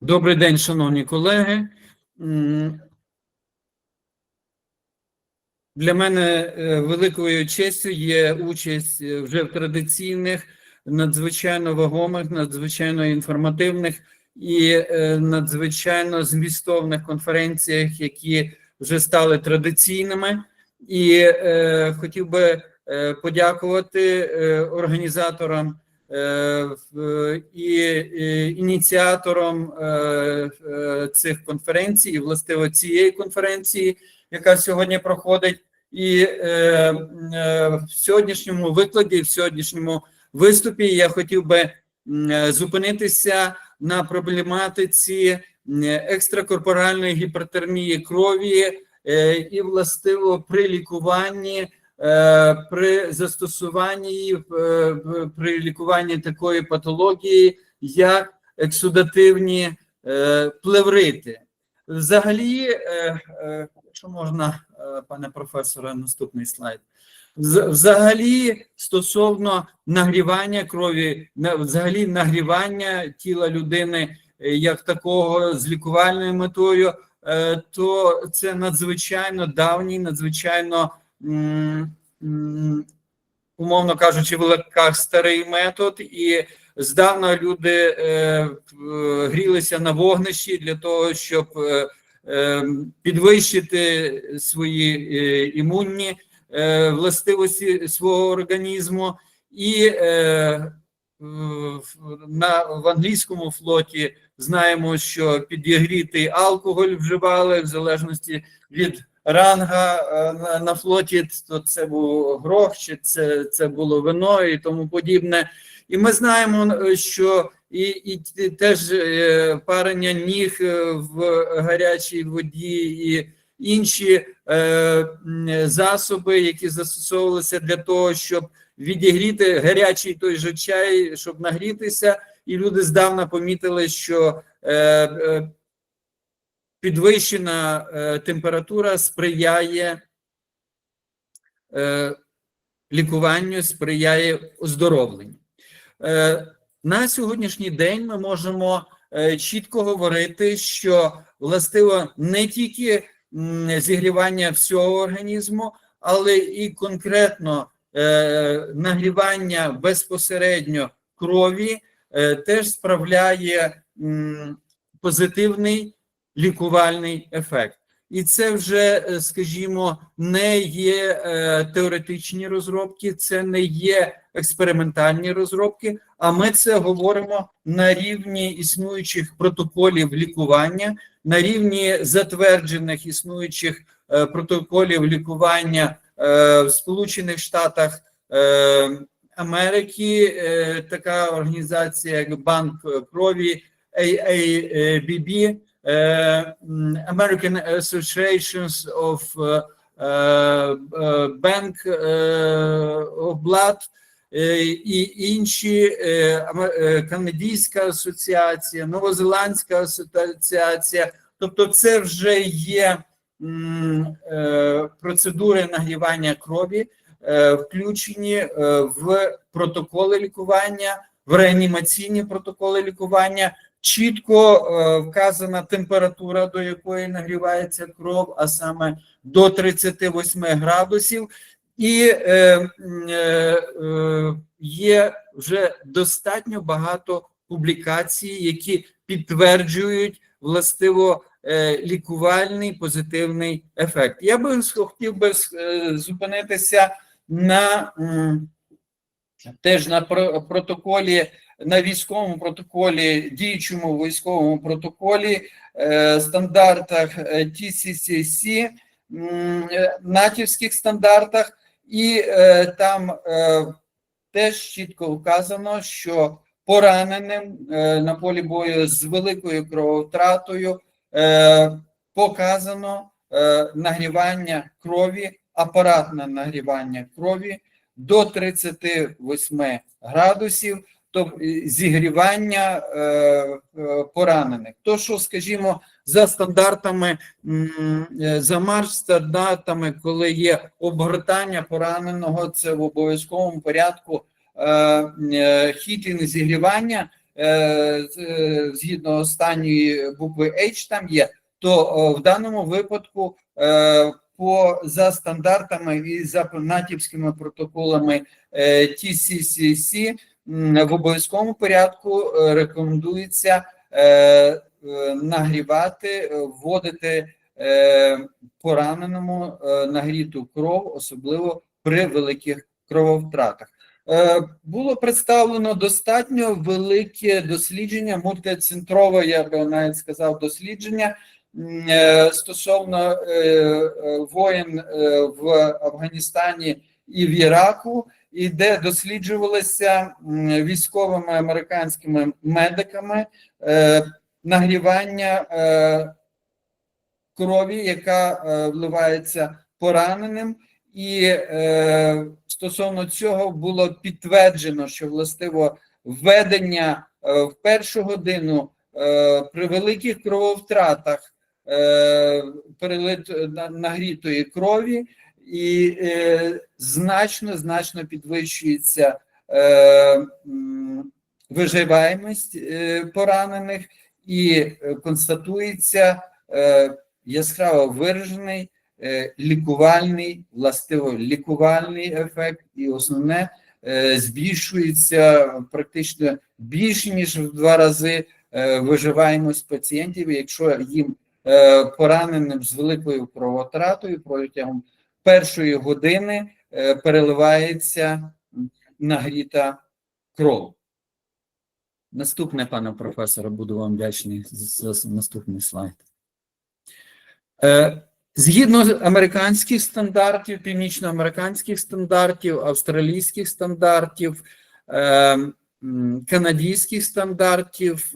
Добрий день, шановні колеги. Для мене е, великою честю є участь е, вже в традиційних, надзвичайно вагомих, надзвичайно інформативних і е, надзвичайно змістовних конференціях, які вже стали традиційними. І е, хотів би подякувати організаторам і е, ініціатором е, е, цих конференцій, і властиво цієї конференції, яка сьогодні проходить. І в сьогоднішньому викладі, в сьогоднішньому виступі я хотів би зупинитися на проблематиці екстракорпоральної гіпертермії крові і властиво при лікуванні при застосуванні е, при лікуванні такої патології, як ексудативні е, плеврити. Взагалі, е, е, якщо можна, е, пане професоре, наступний слайд. Взагалі, стосовно нагрівання крові, взагалі нагрівання тіла людини е, як такого з лікувальною метою, е, то це надзвичайно давній, надзвичайно умовно кажучи, в лапках старий метод, і здавна люди е, грілися на вогнищі для того, щоб е, е, підвищити свої імунні властивості свого організму, і на в англійському флоті знаємо, що підігрітий алкоголь вживали в залежності від ранга е, на, флоті, то це був грох, чи це, це було вино і тому подібне. І ми знаємо, е, що і, і теж е, парення ніг в гарячій воді і інші е, засоби, які застосовувалися для того, щоб відігріти гарячий той же чай, щоб нагрітися, і люди здавна помітили, що підвищена е, температура сприяє е, лікуванню, сприяє оздоровленню. Е, на сьогоднішній день ми можемо чітко говорити, що властиво не тільки зігрівання всього організму, але і конкретно нагрівання безпосередньо крові теж справляє позитивний лікувальний ефект. І це вже, е, скажімо, не є е, теоретичні розробки, це не є експериментальні розробки, а ми це говоримо на рівні існуючих протоколів лікування, на рівні затверджених існуючих е, протоколів лікування в Сполучених Штатах Америки. Така організація, як Банк крові AABB, American Associations of е, е, Bank of Blood, і інші Канадійська асоціація, Новозеландська асоціація. Тобто, це вже є е, процедури нагрівання крові, е, включені е, в протоколи лікування, в реанімаційні протоколи лікування. Чітко е, вказана температура, до якої нагрівається кров, а саме до 38 градусів, і е, е, е, є вже достатньо багато публікацій, які підтверджують властиво е, лікувальний позитивний ефект. Я би хотів би зупинитися на теж на про- протоколі, на військовому протоколі, діючому військовому протоколі, е, стандартах е, TCCC, е, натівських стандартах, і е, там е, теж чітко вказано, що пораненим е, на полі бою з великою крововтратою е, показано е, нагрівання крові, апаратне нагрівання крові до 38 градусів, зігрівання е, е, поранених. То, що, скажімо, за стандартами, е, за марш стандартами, коли є обгортання пораненого, це в обов'язковому порядку хітінг зігрівання. згідно останньої букви H там є, то в даному випадку по за стандартами і за натівськими протоколами TCCC в обов'язковому порядку е, рекомендується е, е, нагрівати, вводити пораненому нагріту кров, особливо при великих крововтратах. Було представлено достатньо велике дослідження, мультицентрове, я би навіть сказав, дослідження стосовно воєн в Афганістані і в Іраку, і де досліджувалися військовими американськими медиками е, нагрівання е, крові, яка е, вливається пораненим, і стосовно цього було підтверджено, що властиво введення в першу годину при великих крововтратах е, перелит нагрітої крові, і е, значно значно підвищується е, виживаємість е, поранених і е, констатується е, яскраво виражений е, лікувальний, властиво лікувальний ефект, і основне е, збільшується практично більше ніж в два рази е, виживаємость пацієнтів, якщо їм е, пораненим з великою кровотратою протягом першої години е, переливається нагріта кров. Наступне, пане професоре, буду вам вдячний за наступний слайд. Е, Згідно американських стандартів, північноамериканських стандартів, австралійських стандартів, е, м, канадських стандартів,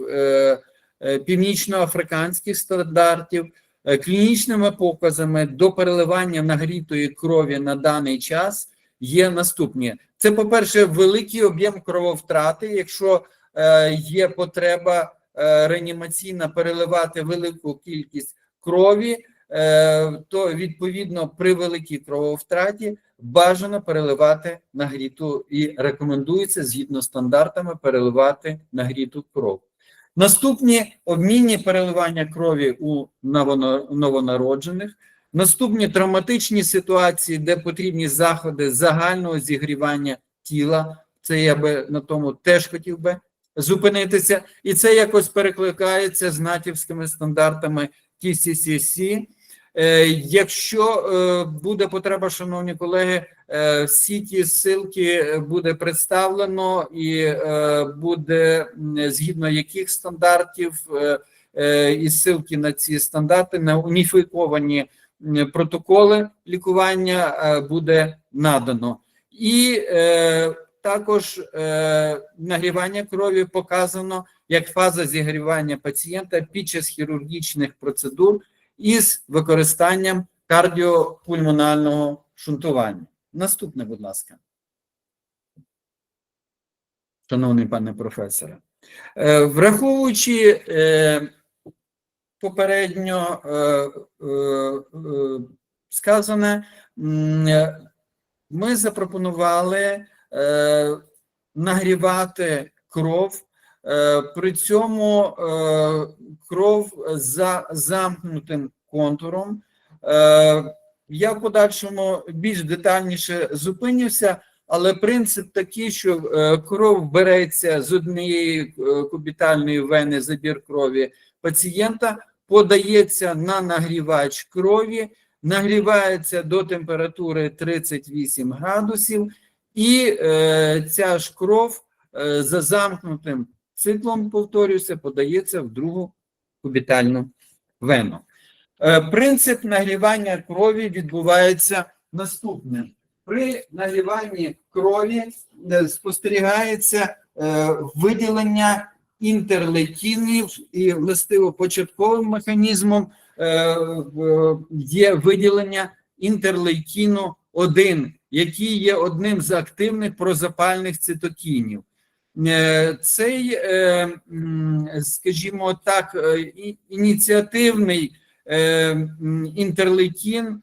північноафриканських стандартів, клінічними показами до переливання нагрітої крові на даний час є наступні. Це, по-перше, великий об'єм крововтрати, якщо е, є потреба е, реанімаційна переливати велику кількість крові, е, то відповідно при великій крововтраті бажано переливати нагріту і рекомендується згідно стандартами переливати нагріту кров. Наступні обмінні переливання крові у новонароджених, наступні травматичні ситуації, де потрібні заходи загального зігрівання тіла. Це я би на тому теж хотів би зупинитися, і це якось перекликається з натівськими стандартами TCCC. Е, Якщо е, буде потреба, шановні колеги, всі ті ссылки буде представлено і е, буде згідно яких стандартів е, е, і ссылки на ці стандарти на уніфіковані протоколи лікування е, буде надано. І е, також е, нагрівання крові показано як фаза зігрівання пацієнта під час хірургічних процедур із використанням кардіопульмонального шунтування. Наступне, будь ласка. Шановний пане професоре, Е, враховуючи е, попередньо е, сказане, ми запропонували нагрівати кров, при цьому кров за замкнутим контуром. Я в подальшому більш детальніше зупинюся, але принцип такий, що е, кров береться з однієї е, кубітальної вени забір крові пацієнта, подається на нагрівач крові, нагрівається до температури 38 градусів, і е, ця ж кров за замкнутим циклом, повторюся, подається в другу кубітальну вену. Е, принцип нагрівання крові відбувається наступним. При нагріванні крові е, спостерігається е, виділення інтерлейкінів і властиво початковим механізмом є виділення інтерлейкіну 1, який є одним з активних прозапальних цитокінів. Цей, скажімо так, ініціативний інтерлейкін,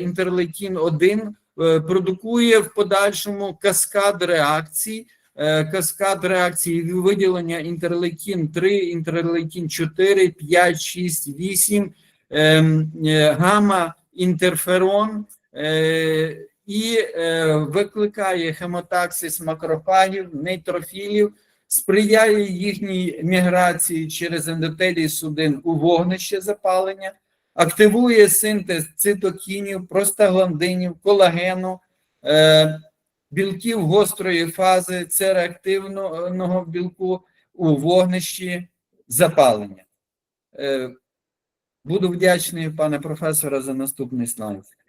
інтерлейкін 1 е, продукує в подальшому каскад реакцій, е, каскад реакції виділення інтерлейкін 3, інтерлейкін 4, 5, 6, 8, ем, е, гамма інтерферон е, і е, викликає хемотаксис макрофагів, нейтрофілів, сприяє їхній міграції через ендотелій судин у вогнище запалення, активує синтез цитокінів, простагландинів, колагену, е, білків гострої фази, це реактивного білку у вогнищі запалення. Е, Буду вдячний, пане професоре, за наступний слайд. Е,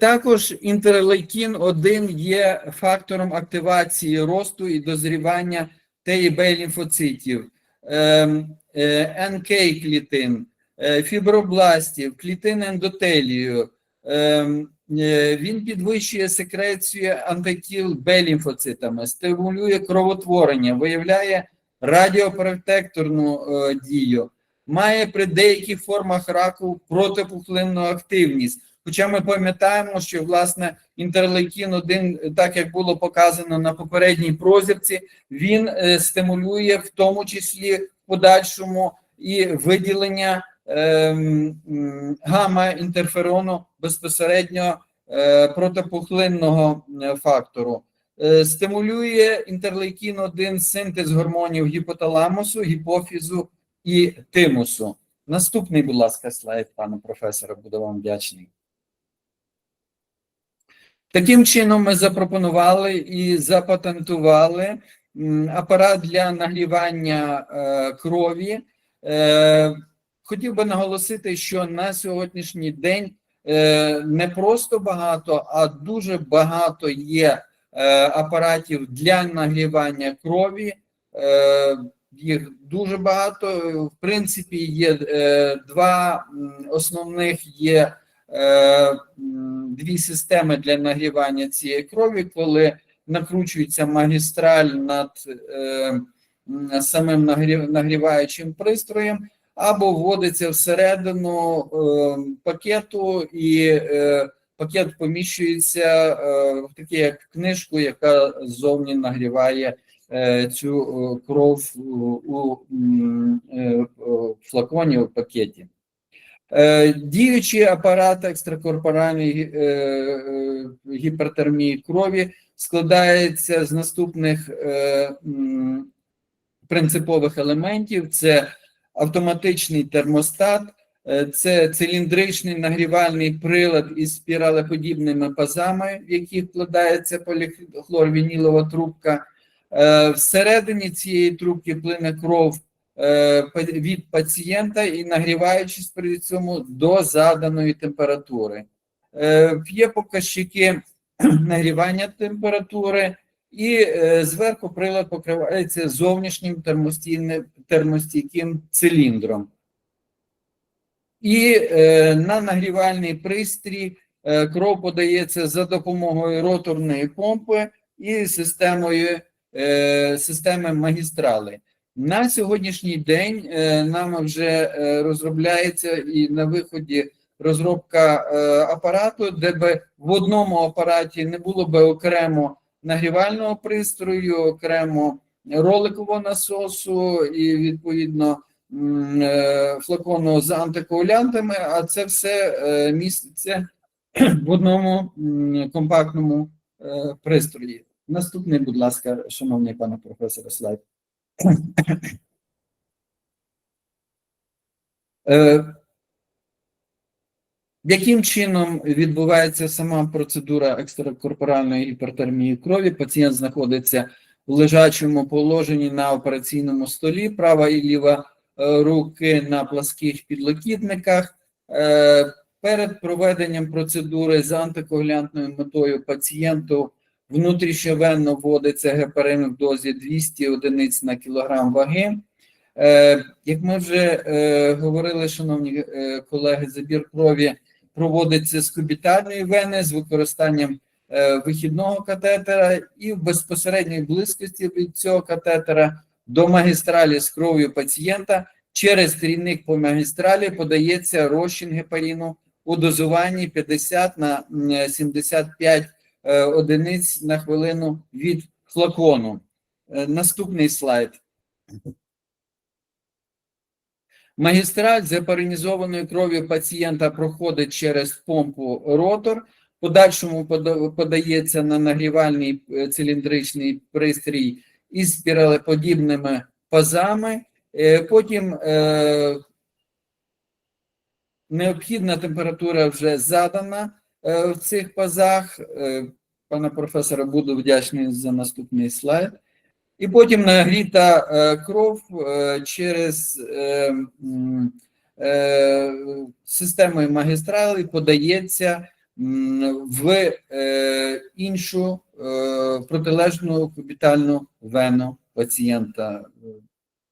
Також інтерлейкін 1 є фактором активації росту і дозрівання Т і Б лімфоцитів, ем, е, НК клітин, е, фібробластів, клітин ендотелію. Ем, е, Він підвищує секрецію антитіл Б лімфоцитами, стимулює кровотворення, виявляє радіопротекторну е, дію, має при деяких формах раку протипухлинну активність. Хоча ми пам'ятаємо, що власне інтерлейкін 1, так як було показано на попередній прозірці, він е, стимулює в тому числі в подальшому і виділення ем, м, гамма-інтерферону безпосередньо е, протипухлинного фактору. Е, Стимулює інтерлейкін 1 синтез гормонів гіпоталамусу, гіпофізу і тимусу. Наступний, будь ласка, слайд, пане професоре, буду вам вдячний. Таким чином, ми запропонували і запатентували апарат для нагрівання е, крові. Е, хотів би наголосити, що на сьогоднішній день е, не просто багато, а дуже багато є апаратів для нагрівання крові. Їх дуже багато. В принципі, є два основних є дві системи для нагрівання цієї крові, коли накручується магістраль над е, самим нагрів- нагріваючим пристроєм, або вводиться всередину е, пакету, і е, пакет поміщується е, в таку як книжку, яка ззовні нагріває е, цю е, кров у, е, флаконі у пакеті. Е, Діючий апарат екстракорпоральної е, е, гіпертермії крові складається з наступних принципових елементів: це автоматичний термостат, це циліндричний нагрівальний прилад із спіралеподібними пазами, в яких вкладається поліхлорвінілова трубка. Всередині цієї трубки плине кров від пацієнта і нагріваючись при цьому до заданої температури. Е, Є показчики нагрівання температури, і е, зверху прилад покривається зовнішнім термостійким циліндром. І е, на нагрівальний пристрій е, кров подається за допомогою роторної помпи і системою е, системи магістрали. На сьогоднішній день е, нами вже е, розробляється і на виході розробка е, апарату, де би в одному апараті не було би окремо нагрівального пристрою, окремо роликового насосу і відповідно флакону з антикоагулянтами, а це все міститься в одному компактному пристрої. Наступний, будь ласка, шановний пане професоре, слайд. Е, Яким чином відбувається сама процедура екстракорпоральної гіпертермії крові? Пацієнт знаходиться у лежачому положенні на операційному столі, права і ліва е, руки на пласких підлокітниках. Е, Перед проведенням процедури з антикоагулянтною метою пацієнту внутрішньовенно вводиться гепарин в дозі 200 одиниць на кілограм ваги. Е, Як ми вже е, говорили, шановні е, колеги, забір крові проводиться з кубітальної вени з використанням вихідного катетера і в безпосередній близькості від цього катетера до магістралі з кров'ю пацієнта через трійник по магістралі подається розчин гепаріну у дозуванні 50 на 75 е, одиниць на хвилину від флакону. Е, Наступний слайд. Магістраль з гепаринізованої крові пацієнта проходить через помпу ротор, подальшому подається на нагрівальний е, циліндричний пристрій із спіралеподібними пазами. Е, Потім е, необхідна температура вже задана е, в цих пазах. Е, Пане професоре, буду вдячний за наступний слайд. І потім нагріта е, кров е, через е, е, системою магістрали подається в е, іншу е, протилежну кубітальну вену пацієнта.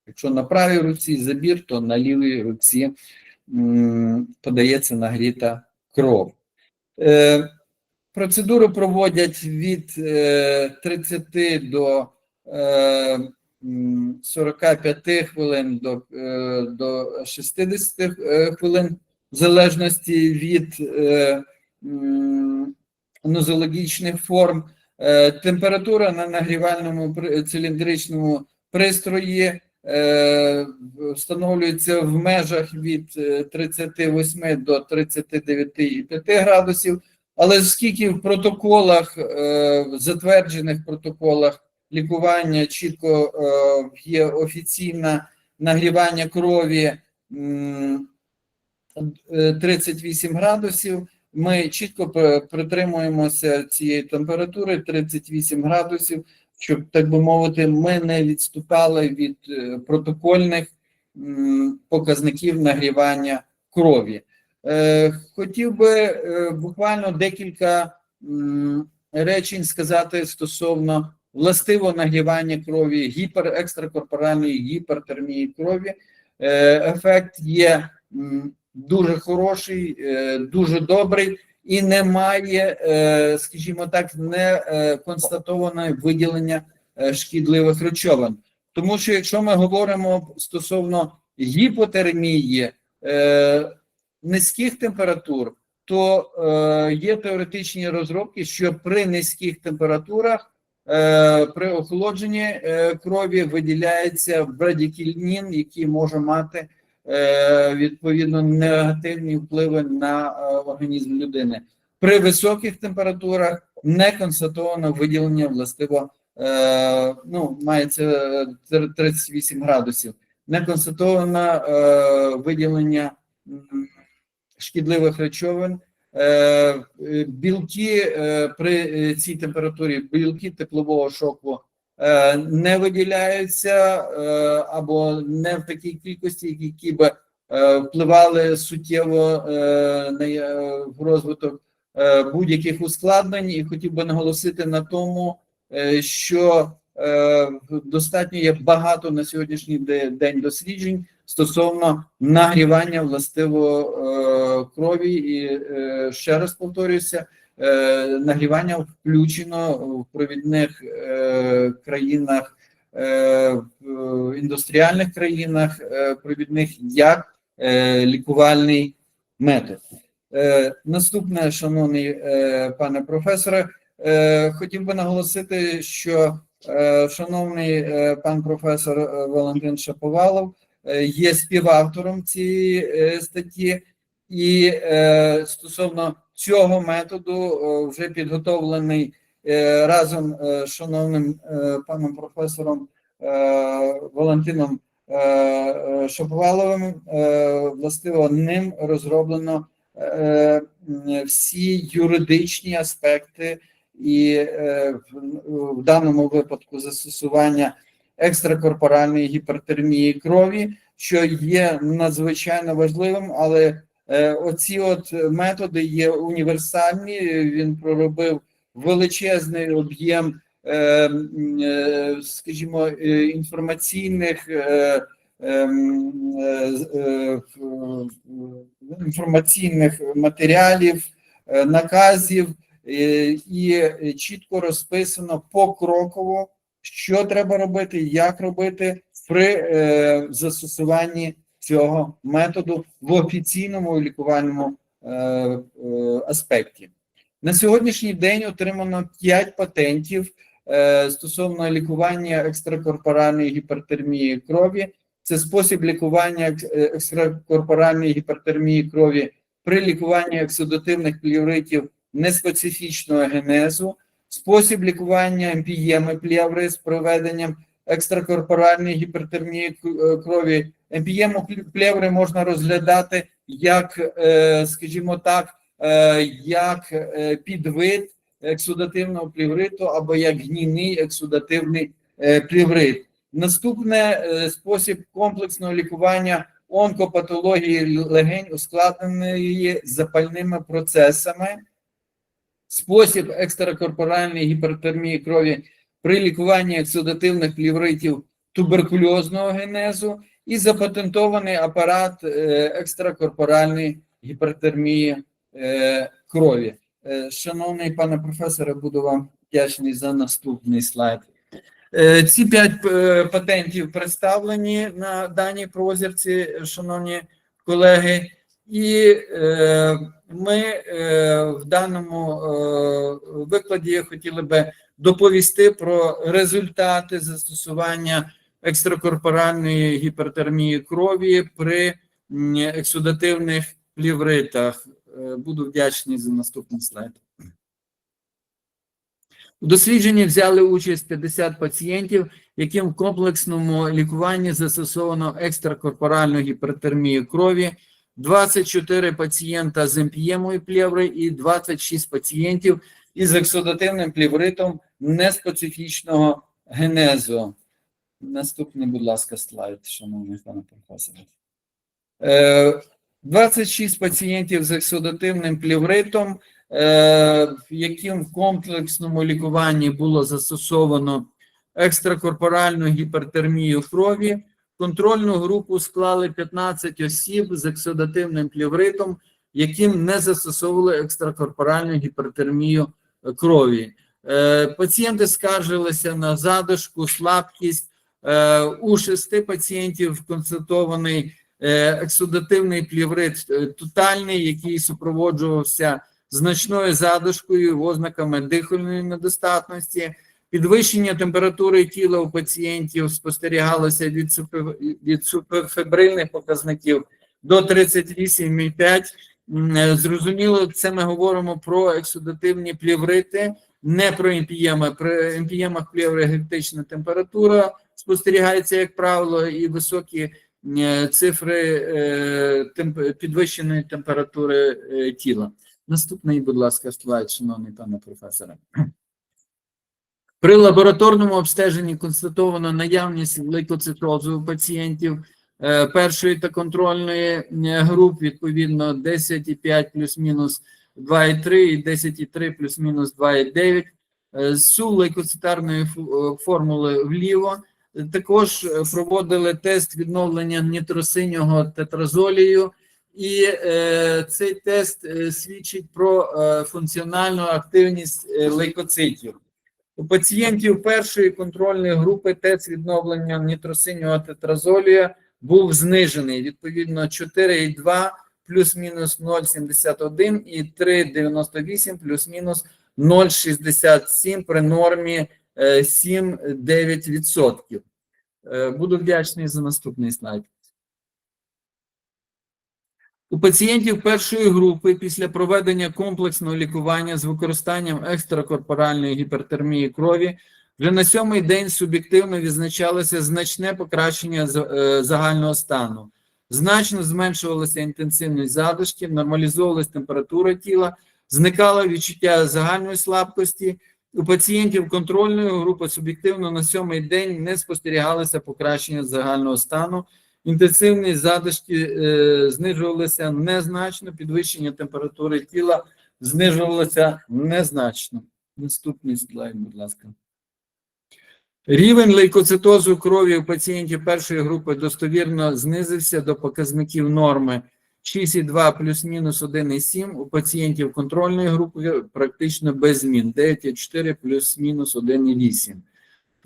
Якщо на правій руці забір, то на лівій руці подається нагріта кров. Е, Процедуру проводять від е, 30 до е, м, 45 хвилин до, е, до 60 е, хвилин, в залежності від е, нозологічних форм. Е, Температура на нагрівальному циліндричному пристрої е, встановлюється в межах від е, 38 до 39,5 градусів. Але оскільки в протоколах, е, в затверджених протоколах лікування чітко е, є офіційне нагрівання крові е, 38 градусів, ми чітко притримуємося цієї температури 38 градусів, щоб, так би мовити, ми не відступали від е, протокольних показників нагрівання крові. Е, Хотів би е, буквально декілька речень сказати стосовно властивого нагрівання крові, гіпер екстракорпоральної гіпертермії крові. Ефект є дуже хороший, дуже добрий і немає, е, скажімо так, не е, виділення е, шкідливих речовин. Тому що якщо ми говоримо стосовно гіпотермії, е, низьких температур, то є теоретичні розробки, що при низьких температурах при охолодженні крові виділяється брадікільнін, який може мати відповідно негативні впливи на е, організм людини. При високих температурах не констатовано виділення властиво, е, ну, мається е, 38 градусів, не констатовано е, виділення шкідливих речовин. Е, е, Білки е, при е, цій температурі, білки теплового шоку е, не виділяються е, або не в такій кількості, які би е, впливали суттєво е, на е, розвиток е, будь-яких ускладнень. І хотів би наголосити на тому, е, що е, достатньо є багато на сьогоднішній день досліджень стосовно нагрівання властиво е, крові, і е, ще раз повторюся, е, нагрівання включено в провідних е, країнах, е, в індустріальних країнах е, провідних як е, лікувальний метод. Е, Наступне, шановний е, пане професоре, е, хотів би наголосити, що е, шановний е, пан професор е, Валентин Шаповалов е, є співавтором цієї е, статті, і е, стосовно цього методу е, вже підготовлений е, разом е, з шановним паном професором Валентином Шаповаловим. Е, Властиво ним розроблено всі юридичні аспекти і в, даному випадку застосування екстракорпоральної гіпертермії крові, що є надзвичайно важливим, але оці от методи є універсальні. Він проробив величезний об'єм, е, е, скажімо, е, інформаційних. Е, е, е, інформаційних матеріалів, е, наказів, е, і чітко розписано покроково, що треба робити, як робити при е, застосуванні цього методу в офіційному лікувальному е, е, аспекті. На сьогоднішній день отримано 5 патентів е, стосовно лікування екстракорпоральної гіпертермії крові. Це спосіб лікування екстракорпоральної гіпертермії крові при лікуванні ексудативних плівритів неспецифічного генезу, спосіб лікування емпієми пліври з проведенням екстракорпоральної гіпертермії крові. Емпієму плеври можна розглядати як, е, скажімо так, е, як е, підвид ексудативного плівриту або як гнійний ексудативний пліврит. Наступне спосіб комплексного лікування онкопатології легень, ускладненої запальними процесами, спосіб екстракорпоральної гіпертермії крові при лікуванні ексудативних плівритів туберкульозного генезу і запатентований апарат е, екстракорпоральної гіпертермії е, крові. Е, Шановний пане професоре, буду вам вдячний за наступний слайд. Ці п'ять патентів представлені на даній прозірці, шановні колеги, і ми в даному викладі хотіли би доповісти про результати застосування екстракорпоральної гіпертермії крові при ексудативних плівритах. Е, Буду вдячний за наступний слайд. У дослідженні взяли участь 50 пацієнтів, яким в комплексному лікуванні застосовано екстракорпоральну гіпертермію крові, 24 пацієнта з емпіємою плеври і 26 пацієнтів із ексудативним плівритом неспецифічного генезу. Наступний, будь ласка, слайд, шановний пане професоре. Е, 26 пацієнтів з ексудативним плівритом, е, яким в комплексному лікуванні було застосовано екстракорпоральну гіпертермію крові. Контрольну групу склали 15 осіб з ексудативним плівритом, яким не застосовували екстракорпоральну гіпертермію е, крові. Е, Пацієнти скаржилися на задишку, слабкість. Е, У шести пацієнтів констатований е, ексудативний пліврит е, тотальний, який супроводжувався значною задишкою, ознаками дихальної недостатності. Підвищення температури тіла у пацієнтів спостерігалося від, суперфебрильних показників до 38,5. М, е, Зрозуміло, це ми говоримо про ексудативні пліврити, не про емпієми. При емпіємах пліври гектична температура спостерігається, як правило, і високі е, цифри е, підвищеної температури е, тіла. Наступний, будь ласка, слайд, шановний пане професоре. При лабораторному обстеженні констатовано наявність лейкоцитозу у пацієнтів першої та контрольної груп, відповідно 10,5 плюс-мінус 2,3 і 10,3 плюс-мінус 2,9. Е, Су лейкоцитарної формули вліво. Також е, проводили тест відновлення нітросинього тетразолію, і е, цей тест е, свідчить про е, функціональну активність е, лейкоцитів. У пацієнтів першої контрольної групи тест відновлення нітросинього тетразолія був знижений, відповідно 4,2 плюс-мінус 0,71 і 3,98 плюс-мінус 0,67 при нормі 7-9%. Е, Буду вдячний за наступний слайд. У пацієнтів першої групи після проведення комплексного лікування з використанням екстракорпоральної гіпертермії крові вже на сьомий день суб'єктивно відзначалося значне покращення е, загального стану. Значно зменшувалася інтенсивність задишків, нормалізовувалася температура тіла, зникало відчуття загальної слабкості. У пацієнтів контрольної групи суб'єктивно на сьомий день не спостерігалося покращення загального стану. Інтенсивність задишки е, знижувалася незначно, підвищення температури тіла знижувалося незначно. Наступний слайд, будь ласка. Рівень лейкоцитозу крові у пацієнтів першої групи достовірно знизився до показників норми 6,2 плюс-мінус 1,7, у пацієнтів контрольної групи практично без змін 9,4 плюс-мінус 1,8.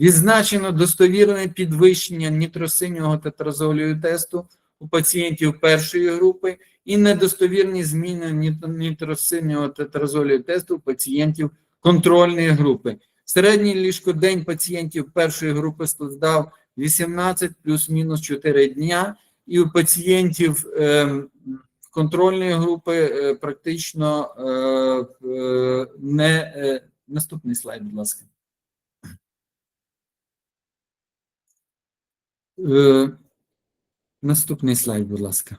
Відзначено достовірне підвищення нітросинього тетразолію тесту у пацієнтів першої групи і недостовірні зміни ніт- нітросильного тетразолію тесту у пацієнтів контрольної групи. Середній ліжкодень пацієнтів першої групи складав 18 плюс-мінус 4 дня, і у пацієнтів ем, контрольної групи е, практично е, е, не наступний слайд, будь ласка. Наступний слайд, будь ласка.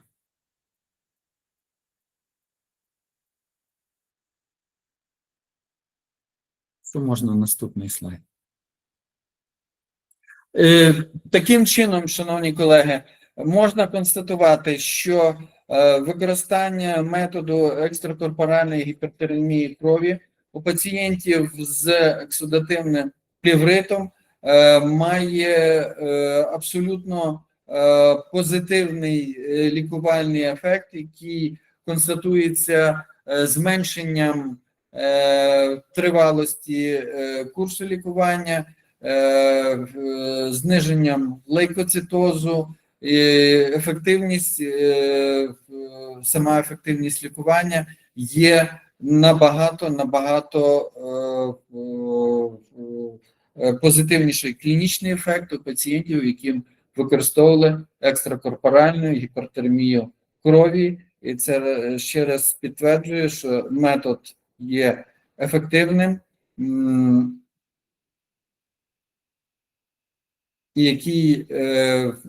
Що можна наступний слайд? Таким чином, шановні колеги, можна констатувати, що використання методу екстракорпоральної гіпертермії крові у пацієнтів з ексудативним плівритом е, має е, абсолютно е, позитивний е, лікувальний ефект, який констатується е, зменшенням е, тривалості е, курсу лікування, е, е, зниженням лейкоцитозу, ефективність, е, сама ефективність лікування є набагато набагато е, е, позитивніший клінічний ефект у пацієнтів, яким використовували екстракорпоральну гіпертермію крові, і це ще раз підтверджує, що метод є ефективним, м, і який е,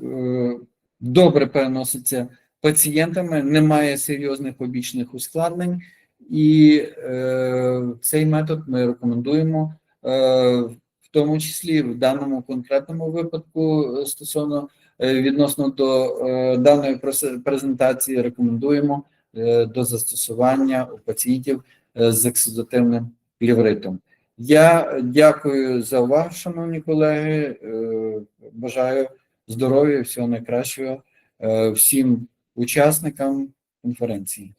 е, добре переноситься пацієнтами, немає серйозних побічних ускладнень, і е, цей метод ми рекомендуємо, е, в тому числі в даному конкретному випадку е, стосовно е, відносно до е, даної презентації, рекомендуємо е, до застосування у пацієнтів е, з ексудативним плівритом. Я дякую за увагу, шановні колеги. Е, Бажаю здоров'я, всього найкращого е, всім учасникам конференції.